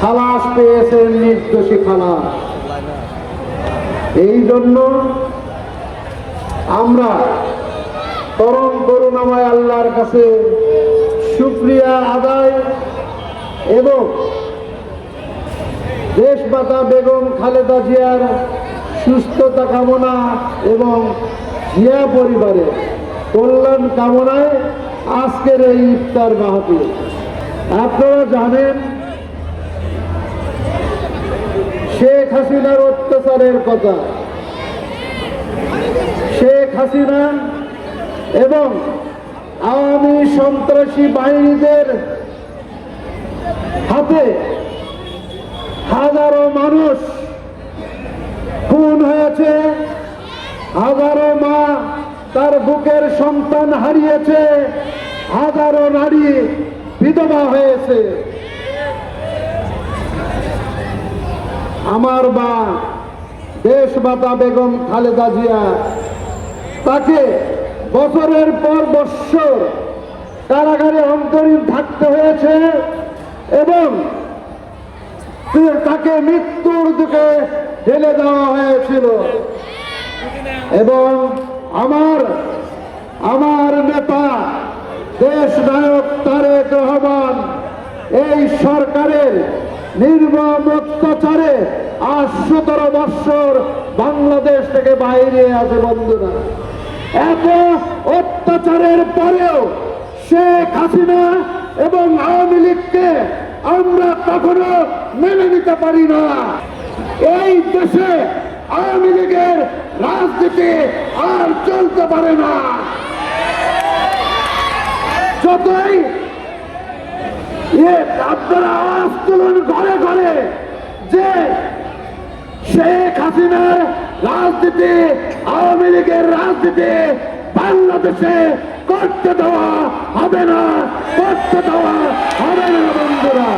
খালাস পেয়েছেন নির্দোষী খালাস। এই জন্য আমরা পরম করুণাময় আল্লাহর কাছে শুক্রিয়া আদায় এবং দেশমাতা বেগম খালেদা জিয়ার সুস্থতা কামনা এবং জিয়া পরিবারের কল্যাণ কামনায় আজকের এই ইফতার মাহফিল। আপনারা জানেন হাসিনার অত্যাচারের কথা। শেখ হাসিনা এবং আওয়ামী সন্ত্রাসী বাহিনীদের হাতে হাজারো মানুষ খুন হয়েছে, হাজারো মা তার বুকের সন্তান হারিয়েছে, হাজারো নারী বিধবা হয়েছে। আমার মা দেশমাতা বেগম খালেদা জিয়া, তাকে বছরের পর বৎসর কারাগারে অন্তরীণ থাকতে হয়েছে এবং তাকে মৃত্যুর দিকে ঢেলে দেওয়া হয়েছিল। এবং আমার আমার নেতা দেশ নায়ক তারেক রহমান এই সরকারের নির্মম অত্যাচারে আজ সতেরো বৎসর বাংলাদেশ থেকে বাইরে আছে বন্ধুরা। এত অত্যাচারের পরেও শেখ হাসিনা এবং আওয়ামী লীগকে আমরা কখনো মেনে নিতে পারি না। এই দেশে আওয়ামী লীগের রাজনীতি আর চলতে পারে না। যতই আপনারা যে শেখ হাসিনার রাজনীতি, আওয়ামী লীগের রাজনীতি বাংলাদেশে করতে দেওয়া হবে না, করতে দেওয়া হবে না বন্ধুরা।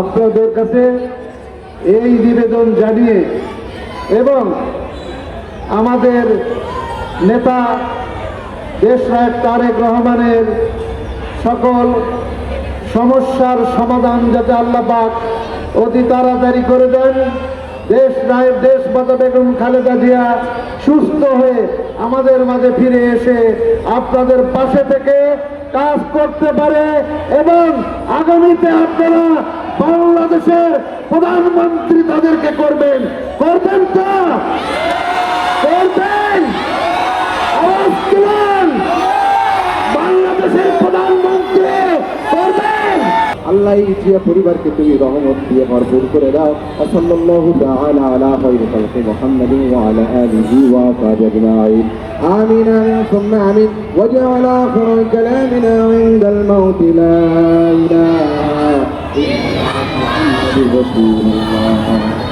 আপনাদের কাছে এই নিবেদন জানিয়ে এবং আমাদের নেতা দেশনায়ক তারেক রহমানের সকল সমস্যার সমাধান যাতে আল্লাহ পাক অতি তাড়াতাড়ি করে দেন। দেশ নায়ক দেশ মাতা বেগম খালেদা জিয়া সুস্থ হয়ে আমাদের মাঝে ফিরে এসে আপনাদের পাশে থেকে কাজ করতে পারে এবং আগামীতে আপনারা বাংলাদেশের প্রধানমন্ত্রী তাদেরকে করবেন। করবেন তো? আল্লাহ জিয়া পরিবারকে তুমি রহমত দিয়ে ভরপুর করে দাও সাল্লাল্লাহু তাআলা আলা খায়রি খালকি মুহাম্মাদিন ওয়া আলা আলিহি ওয়া সাহবিহি আজমাইন آمين آمين ثم آمين وجعل آخر كلامنا عند الموت لا إله إلا الله محمد رسول الله